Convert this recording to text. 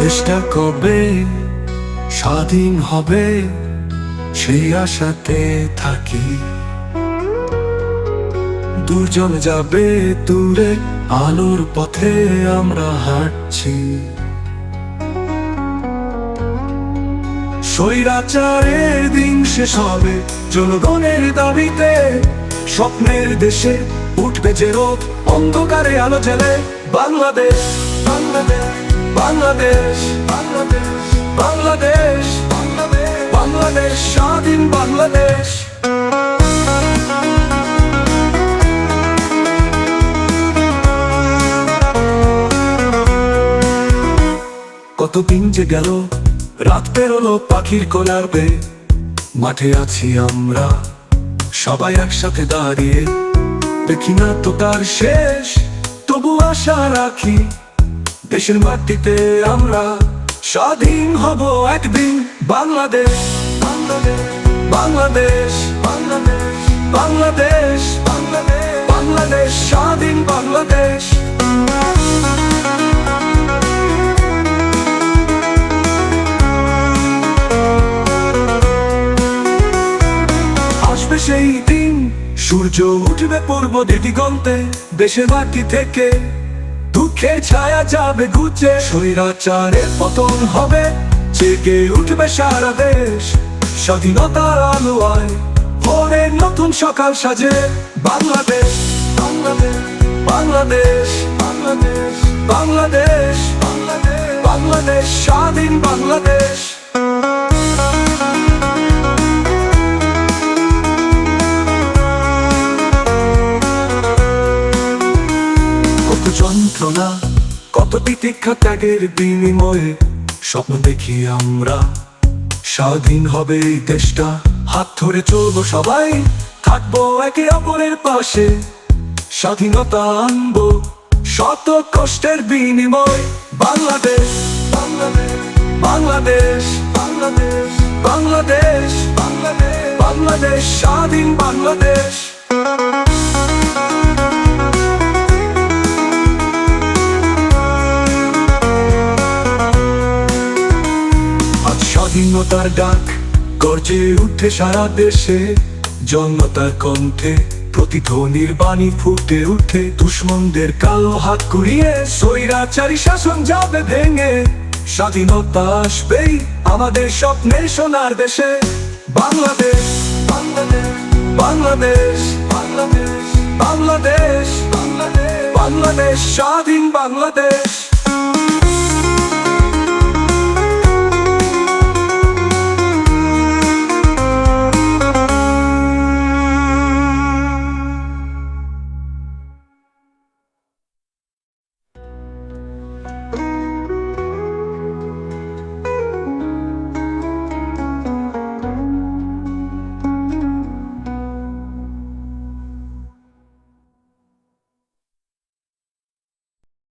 দেশটা কবে স্বাধীন হবে সেই আশাতে থাকি। দুজন যাবে দূরে আলোর পথে আমরা হাঁটছি। স্বৈরাচারের দিন শেষ হবে। জনগণের দাবিতে স্বপ্নের দেশে উঠবে যে রোদ, অন্ধকারে আলো জেলে বাংলাদেশ বাংলাদেশ বাংলাদেশ বাংলাদেশ বাংলাদেশ বাংলাদেশ, স্বাধীন বাংলাদেশ। কত দিন যে গেল রাত পেরোলো পাখির কোলারবে মাঠে আছি আমরা, সবাই একসাথে দাঁড়িয়ে। দেখি না তো তার শেষ, তবু আশা রাখি, দেশের মাটিতে আমরা স্বাধীন হব একদিন। বাংলাদেশ বাংলাদেশ বাংলাদেশ বাংলাদেশ বাংলাদেশ বাংলাদেশ বাংলাদেশ, স্বাধীন বাংলাদেশ। সেই দিন সূর্য উঠবে পূর্ব দিগন্তে দেশের মাটি থেকে দুঃখের ছায়া যাবে ঘুচে। স্বৈরাচারের পতন হবে, জেগে উঠবে সারা দেশ। স্বাধীনতার আলোয় ভোরের নতুন সকাল সাজে। বাংলাদেশ বাংলাদেশ বাংলাদেশ বাংলাদেশ বাংলাদেশ বাংলাদেশ বাংলাদেশ, স্বাধীন বাংলাদেশ। কত ত্যাগের বিনিময়ে স্বপ্ন দেখি আমরা। স্বাধীন হবে এই দেশটা। হাত ধরে চলবো সবাই, থাকব একে অপরের পাশে। স্বাধীনতা আনব শত কষ্টের বিনিময়। বাংলাদেশ বাংলাদেশ বাংলাদেশ বাংলাদেশ বাংলাদেশ বাংলাদেশ বাংলাদেশ, স্বাধীন বাংলাদেশ। স্বাধীনতার ডাক গর্জে উঠে সারা দেশে। জনতার কণ্ঠে প্রতিধ্বনির বাণী ফুটে উঠে। দুশ্মনদের কালো হাত কুড়িয়ে স্বৈরাচারী শাসন যাবে ভেঙে। স্বাধীনতা আসবেই আমাদের স্বপ্নের সোনার দেশে। বাংলাদেশ বাংলাদেশ বাংলাদেশ বাংলাদেশ বাংলাদেশ বাংলাদেশ, স্বাধীন বাংলাদেশ।